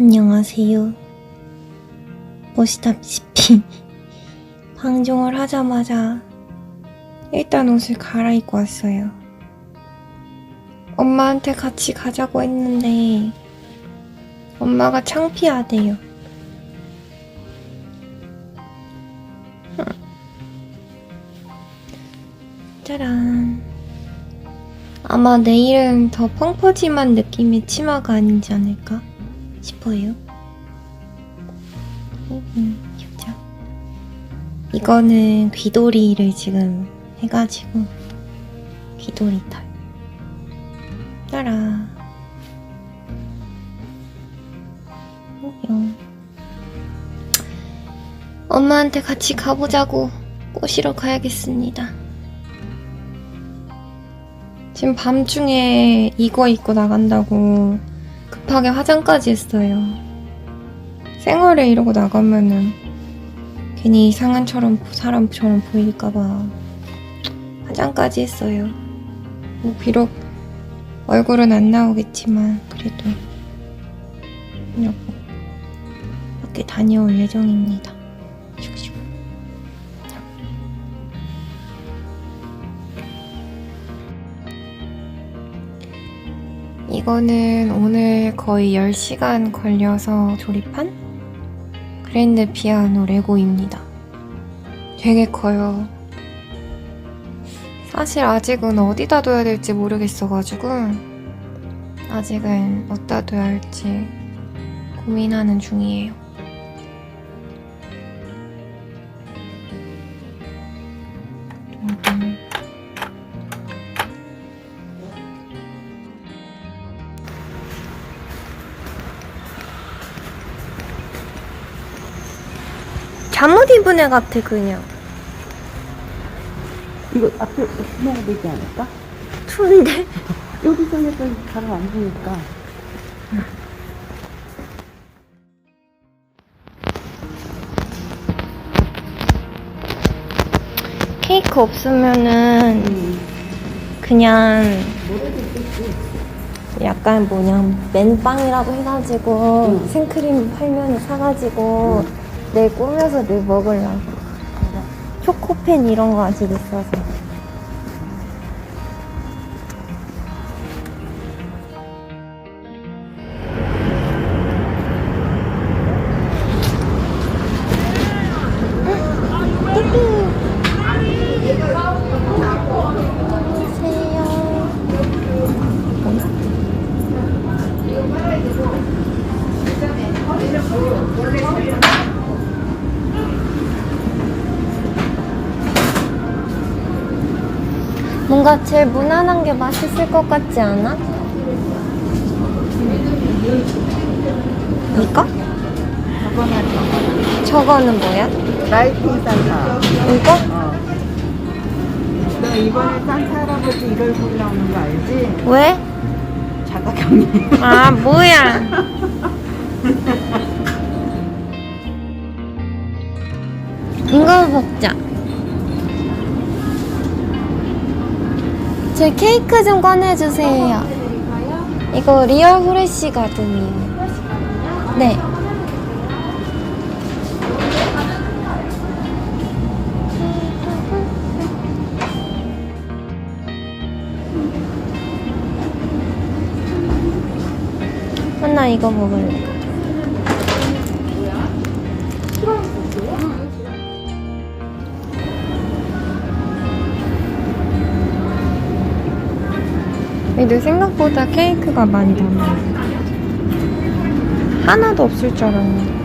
안녕하세요. 보시다시피 방종을 하자마자 일단 옷을 갈아입고 왔어요. 엄마한테 같이 가자고 했는데 엄마가 창피하대요. 흠. 짜란. 아마 내일은 더 펑퍼짐한 느낌의 치마가 아니지 않을까 싶어요. 음, 귀엽죠? 이거는 귀돌이를 지금 해가지고 귀돌이 털. 따라. 뿅. 엄마한테 같이 가보자고 꼬시러 가야겠습니다. 지금 밤중에 이거 입고 나간다고 급하게 화장까지 했어요. 생얼에 이러고 나가면은 괜히 이상한 처럼 사람처럼 보일까봐 화장까지 했어요. 뭐 비록 얼굴은 안 나오겠지만 그래도 밖에 다녀올 예정입니다. 이거는 오늘 거의 10시간 걸려서 조립한 그랜드 피아노 레고입니다. 되게 커요. 사실 아직은 어디다 둬야 될지 모르겠어가지고 아직은 어디다 둬야 할지 고민하는 중이에요. 잠옷 입은 애 같아 그냥 이거 앞에 넣어야 되지 않을까? 추운데 여기서 약간 잘안 보니까. 케이크 없으면은 음. 그냥. 약간 뭐냐 맨빵이라도 해가지고 응. 생크림 팔면 사가지고 내일 꾸며서 내일 먹으려고. 초코펜 이런 거 아직 있어서 뭔가 제일 무난한 게 맛있을 것 같지 않아? 이거? 저거는 뭐야? 라이팅 산타. 이거? 어. 너 이번에 산타 할아버지 이걸 보러 오는 거 알지? 왜? 자가격리. 아 뭐야 이거 먹자 제 케이크 좀 꺼내주세요. 이거 리얼 후레쉬 가든이에요. 네. 하나 이거 먹을래 근데 생각보다 케이크가 많이 남아요. 하나도 없을 줄 알았는데.